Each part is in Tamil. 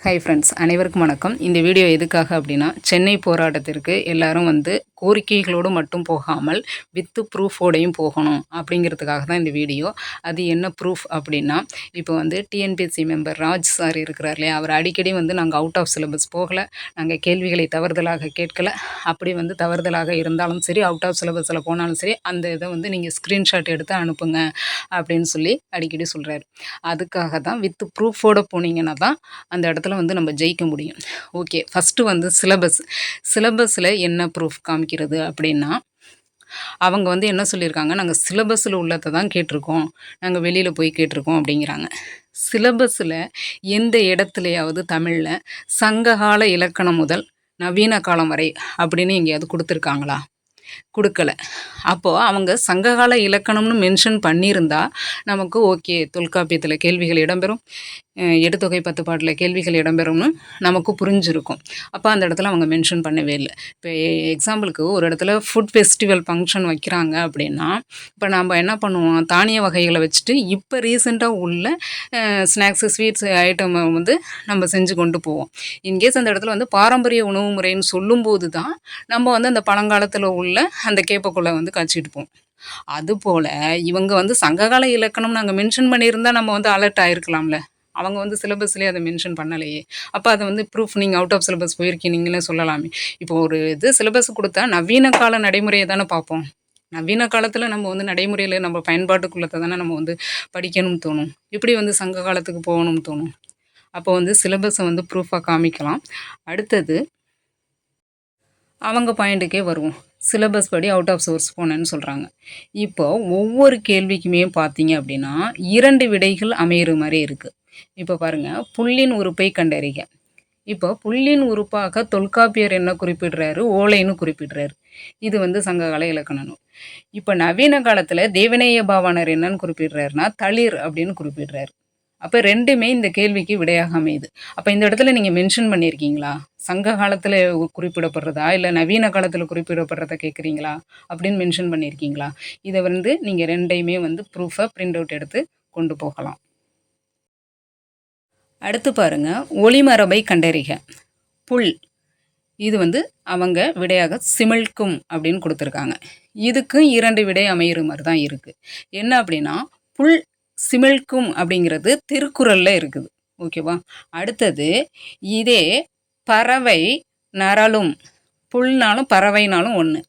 ஹை ஃப்ரெண்ட்ஸ் அனைவருக்கும் வணக்கம். இந்த வீடியோ எதுக்காக அப்படின்னா சென்னை போராட்டத்திற்கு எல்லாரும் வந்து கோரிக்கைகளோடு மட்டும் போகாமல் வித்து ப்ரூஃபோடையும் போகணும் அப்படிங்கிறதுக்காக தான் இந்த வீடியோ அது என்ன ப்ரூஃப் அப்படின்னா இப்போ வந்து டிஎன்பிஎஸ்சி மெம்பர் ராஜ் சார் இருக்கிறார் இல்லையா? அவர் அடிக்கடி வந்து நாங்கள் அவுட் ஆஃப் சிலபஸ் போகலை நாங்கள் கேள்விகளை தவறுதலாக கேட்கல. அப்படி வந்து தவறுதலாக இருந்தாலும் சரி அவுட் ஆஃப் சிலபஸில் போனாலும் சரி அந்த இதை வந்து நீங்கள் ஸ்க்ரீன்ஷாட் எடுத்து அனுப்புங்க அப்படின்னு சொல்லி அடிக்கடி சொல்கிறாரு அதுக்காக தான் வித்து ப்ரூஃபோடு போனீங்கன்னா தான் அந்த இடத்துல வந்து நம்ம ஜெயிக்க முடியும். ஓகே ஃபஸ்ட்டு வந்து சிலபஸ் சிலபஸில் என்ன ப்ரூஃப் காமி காமிக்கிறது அப்படின்னா அவங்க வந்து என்ன சொல்லியிருக்காங்க? நாங்கள் சிலபஸில் உள்ளதை தான் கேட்டிருக்கோம். நாங்கள் வெளியில் போய் கேட்டிருக்கோம் அப்படிங்கிறாங்க. சிலபஸில் எந்த இடத்துலையாவது தமிழில் சங்ககால இலக்கணம் முதல் நவீன காலம் வரை அப்படின்னு எங்கேயாவது கொடுத்துருக்காங்களா? கொடுக்கல. அப்போது அவங்க சங்ககால இலக்கணம்னு மென்ஷன் பண்ணியிருந்தா நமக்கு ஓகே தொல்காப்பியத்தில் கேள்விகள் இடம்பெறும். எடுத்தொகை பத்து பாட்டில் கேள்விகள் இடம்பெறும்னு நமக்கு புரிஞ்சிருக்கும். அப்போ அந்த இடத்துல அவங்க மென்ஷன் பண்ணவே இல்லை. இப்போ எக்ஸாம்பிளுக்கு ஒரு இடத்துல ஃபுட் ஃபெஸ்டிவல் ஃபங்க்ஷன் வைக்கிறாங்க அப்படின்னா இப்போ நம்ம என்ன பண்ணுவோம்? தானிய வகைகளை வச்சுட்டு இப்போ ரீசெண்டாக உள்ள ஸ்நாக்ஸு ஸ்வீட்ஸ் ஐட்டம் வந்து நம்ம செஞ்சு கொண்டு போவோம். இன்கேஸ் அந்த இடத்துல வந்து பாரம்பரிய உணவு முறைன்னு சொல்லும்போது தான் நம்ம வந்து அந்த பழங்காலத்தில் உள்ள அந்த கேப்பக்குள்ளே வந்து காய்ச்சிட்டு போவோம். அதுபோல் இவங்க வந்து சங்ககால இலக்கணம் நாங்கள் மென்ஷன் பண்ணியிருந்தால் நம்ம வந்து அலர்ட் ஆகிருக்கலாம்ல அவங்க வந்து சிலபஸ்லேயே அதை மென்ஷன் பண்ணலையே. அப்போ அதை வந்து ப்ரூஃப் நீங்கள் அவுட் ஆஃப் சிலபஸ் போயிருக்கீங்களே சொல்லலாமே. இப்போ ஒரு இது சிலபஸ் கொடுத்தா நவீன கால நடைமுறையை தானே பார்ப்போம். நவீன காலத்தில் நம்ம வந்து நடைமுறையில் நம்ம பயன்பாட்டுக்குள்ளத்தை தானே நம்ம வந்து படிக்கணும்னு தோணும். இப்படி வந்து சங்க காலத்துக்கு போகணும்னு தோணும். அப்போ வந்து சிலபஸை வந்து ப்ரூஃபாக காமிக்கலாம். அடுத்தது அவங்க பாயிண்ட்டுக்கே வருவோம். சிலபஸ் படி அவுட் ஆஃப் சோர்ஸ் போனேன்னு சொல்கிறாங்க இப்போ ஒவ்வொரு கேள்விக்குமே பார்த்தீங்க அப்படின்னா இரண்டு விடைகள் அமையிற மாதிரி இருக்குது இப்போ பாருங்கள் புள்ளின் உறுப்பை கண்டறிக. இப்போ புள்ளின் உறுப்பாக தொல்காப்பியர் என்ன குறிப்பிடுறாரு? ஓலைன்னு குறிப்பிடுறாரு. இது வந்து சங்ககால இலக்கண நூல் இப்போ நவீன காலத்தில் தேவநேய பாவானர் என்னன்னு குறிப்பிடுறாருன்னா தளிர் அப்படின்னு குறிப்பிடுறாரு. அப்போ ரெண்டுமே இந்த கேள்விக்கு விடையாக அமையுது அப்போ இந்த இடத்துல நீங்கள் மென்ஷன் பண்ணியிருக்கீங்களா சங்க காலத்தில் குறிப்பிடப்படுறதா? இல்லை நவீன காலத்தில் குறிப்பிடப்படுறத கேட்குறீங்களா அப்படின்னு மென்ஷன் பண்ணியிருக்கீங்களா இதை வந்து நீங்கள் ரெண்டையுமே வந்து ப்ரூஃபை பிரிண்ட் அவுட் எடுத்து கொண்டு போகலாம். அடுத்து பாருங்க ஒளிமரபை கண்டறிக. புல். இது வந்து அவங்க விடையாக சிமிழ்க்கும் அப்படின்னு கொடுத்துருக்காங்க. இதுக்கும் இரண்டு விடை அமையிற மாதிரி தான் இருக்குது என்ன அப்படின்னா புல் சிமிழ்க்கும் அப்படிங்கிறது திருக்குறளில் இருக்குது. ஓகேவா அடுத்தது இதே பறவை நரலும். புல்னாலும் பறவைனாலும் ஒன்று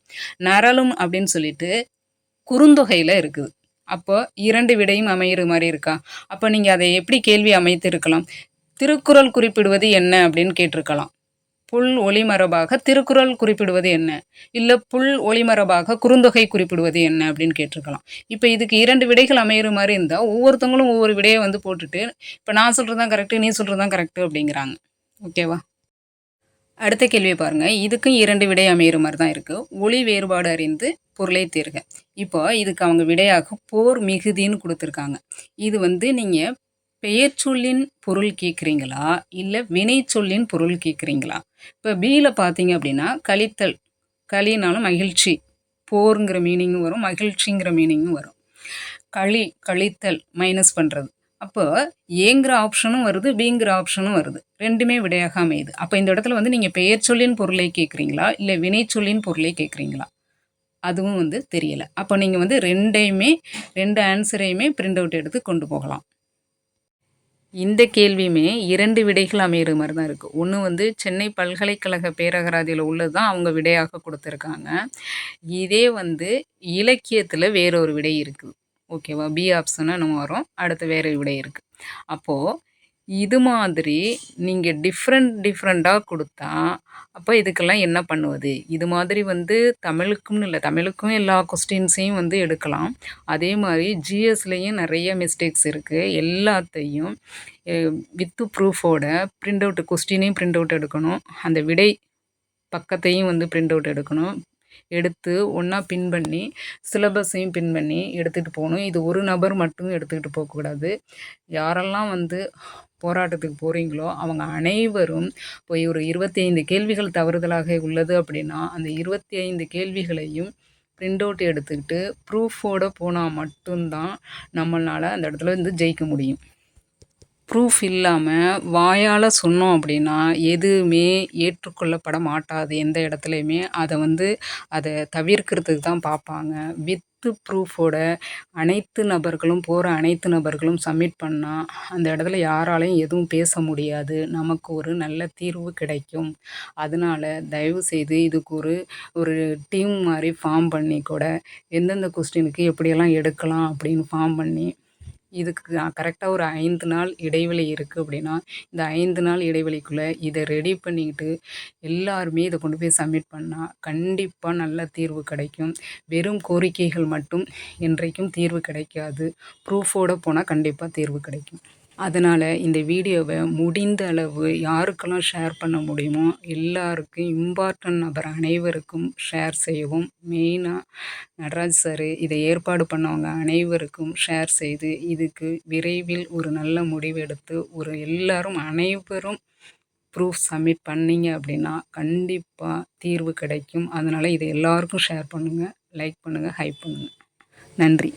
நரலும் அப்படின்னு சொல்லிட்டு குறுந்தொகையில் இருக்குது. அப்போ இரண்டு விடையும் அமையிற மாதிரி இருக்கா? அப்போ நீங்கள் அதை எப்படி கேள்வி அமைத்து இருக்கலாம் திருக்குறள் குறிப்பிடுவது என்ன அப்படின்னு கேட்டிருக்கலாம். புல் ஒளிமரபாக திருக்குறள் குறிப்பிடுவது என்ன? இல்லை புல் ஒளிமரபாக குறுந்தொகை குறிப்பிடுவது என்ன அப்படின்னு கேட்டிருக்கலாம். இப்போ இதுக்கு இரண்டு விடைகள் அமையிற மாதிரி இருந்தால் ஒவ்வொருத்தவங்களும் ஒவ்வொரு விடையை வந்து போட்டுட்டு இப்போ நான் சொல்கிறது தான் கரெக்டு நீ சொல்கிறது தான் கரெக்டு அப்படிங்கிறாங்க ஓகேவா அடுத்த கேள்வியை பாருங்கள் இதுக்கும் இரண்டு விடை அமையிற மாதிரி தான் இருக்குது ஒளி வேறுபாடு அறிந்து பொருளை தேர்க. இப்போ இதுக்கு அவங்க விடையாக போர் மிகுதின்னு கொடுத்துருக்காங்க. இது வந்து நீங்கள் பெயர் சொல்லின் பொருள் கேட்குறீங்களா? இல்லை வினை சொல்லின் பொருள் கேட்குறீங்களா? இப்போ பியில் பார்த்தீங்க அப்படின்னா கழித்தல். களினாலும் மகிழ்ச்சி. போருங்கிற மீனிங்கும் வரும். மகிழ்ச்சிங்கிற மீனிங்கும் வரும். களி கழித்தல் மைனஸ் பண்ணுறது அப்போ ஏங்கிற ஆப்ஷனும் வருது பிங்கிற ஆப்ஷனும் வருது. ரெண்டுமே விடையாக அமையுது. அப்போ இந்த இடத்துல வந்து நீங்கள் பெயர் சொல்லின் பொருளை கேட்குறீங்களா இல்லை வினை சொல்லின் பொருளை கேட்குறீங்களா அதுவும் வந்து தெரியலை. அப்போ நீங்கள் வந்து ரெண்டையுமே ரெண்டு ஆன்சரையுமே பிரிண்ட் அவுட் எடுத்து கொண்டு போகலாம். இந்த கேள்வியுமே இரண்டு விடைகள் அமையிற மாதிரி தான் இருக்குது ஒன்று வந்து சென்னை பல்கலைக்கழக பேரகராதியில் உள்ளது தான் அவங்க விடையாக கொடுத்துருக்காங்க. இதே வந்து இலக்கியத்தில் வேறொரு விடை இருக்குது ஓகேவா? பி ஆப்ஷனாக நம்ம வரும் அடுத்து வேறு விடை இருக்குது அப்போது இது மாதிரி நீங்கள் டிஃப்ரெண்ட் டிஃப்ரெண்ட்டாக கொடுத்தா அப்போ இதுக்கெல்லாம் என்ன பண்ணுவது? இது மாதிரி வந்து தமிழுக்கும்னு இல்லை தமிழுக்கும் எல்லா கொஸ்டின்ஸையும் வந்து எடுக்கலாம். அதே மாதிரி ஜிஎஸ்லேயும் நிறைய மிஸ்டேக்ஸ் இருக்குது எல்லாத்தையும் வித்து ப்ரூஃபோட பிரிண்ட் அவுட் கொஸ்டினையும் பிரிண்ட் அவுட் எடுக்கணும். அந்த விடை பக்கத்தையும் வந்து பிரிண்ட் அவுட் எடுக்கணும். எடுத்து ஒன்றா பின் பண்ணி சிலபஸையும் பின் பண்ணி எடுத்துகிட்டு போகணும். இது ஒரு நபர் மட்டும் எடுத்துக்கிட்டு போகக்கூடாது யாரெல்லாம் வந்து போராட்டத்துக்கு போகிறீங்களோ அவங்க அனைவரும் போய் ஒரு இருபத்தி ஐந்து கேள்விகள் தவறுதலாக உள்ளது அப்படின்னா அந்த இருபத்தி ஐந்து கேள்விகளையும் பிரிண்ட் அவுட் எடுத்துக்கிட்டு ப்ரூஃபோடு போனால் மட்டும்தான் நம்மளால் அந்த இடத்துல வந்து ஜெயிக்க முடியும். ப்ரூஃப் இல்லாமல் வாயால் சொன்னோம் அப்படின்னா எதுவுமே ஏற்றுக்கொள்ளப்பட மாட்டாது. எந்த இடத்துலையுமே அதை வந்து அதை தவிர்க்கிறதுக்கு தான் பார்ப்பாங்க. வித்து ப்ரூஃபோட அனைத்து நபர்களும் போகிற அனைத்து நபர்களும் சப்மிட் பண்ணால் அந்த இடத்துல யாராலையும் எதுவும் பேச முடியாது. நமக்கு ஒரு நல்ல தீர்வு கிடைக்கும். அதனால தயவுசெய்து இதுக்கு ஒரு ஒரு டீம் மாதிரி ஃபார்ம் பண்ணி கூட எந்தெந்த கொஸ்டினுக்கு எப்படியெல்லாம் எடுக்கலாம் அப்படின்னு ஃபார்ம் பண்ணி இதுக்கு கரெக்டாக ஒரு ஐந்து நாள் இடைவெளி இருக்குது அப்படின்னா இந்த ஐந்து நாள் இடைவெளிக்குள்ளே இதை ரெடி பண்ணிக்கிட்டு எல்லாருமே இதை கொண்டு போய் சப்மிட் பண்ணால் கண்டிப்பாக நல்ல தீர்வு கிடைக்கும். வெறும் கோரிக்கைகள் மட்டும் என்றைக்கும் தீர்வு கிடைக்காது. ப்ரூஃபோடு போனால் கண்டிப்பாக தீர்வு கிடைக்கும். அதனால் இந்த வீடியோவை முடிந்த அளவு யாருக்கெல்லாம் ஷேர் பண்ண முடியுமோ எல்லாருக்கும் இம்பார்ட்டன்ட் நபர் அனைவருக்கும் ஷேர் செய்யவும். மெயினாக நடராஜ் சார் இதை ஏற்பாடு பண்ணவங்க அனைவருக்கும் ஷேர் செய்து இதுக்கு விரைவில் ஒரு நல்ல முடிவெடுத்து ஒரு எல்லாரும் அனைவரும் ப்ரூஃப் சப்மிட் பண்ணீங்க அப்படின்னா கண்டிப்பாக தீர்வு கிடைக்கும். அதனால் இதை எல்லாருக்கும் ஷேர் பண்ணுங்கள் லைக் பண்ணுங்கள் ஹைப் பண்ணுங்கள் நன்றி.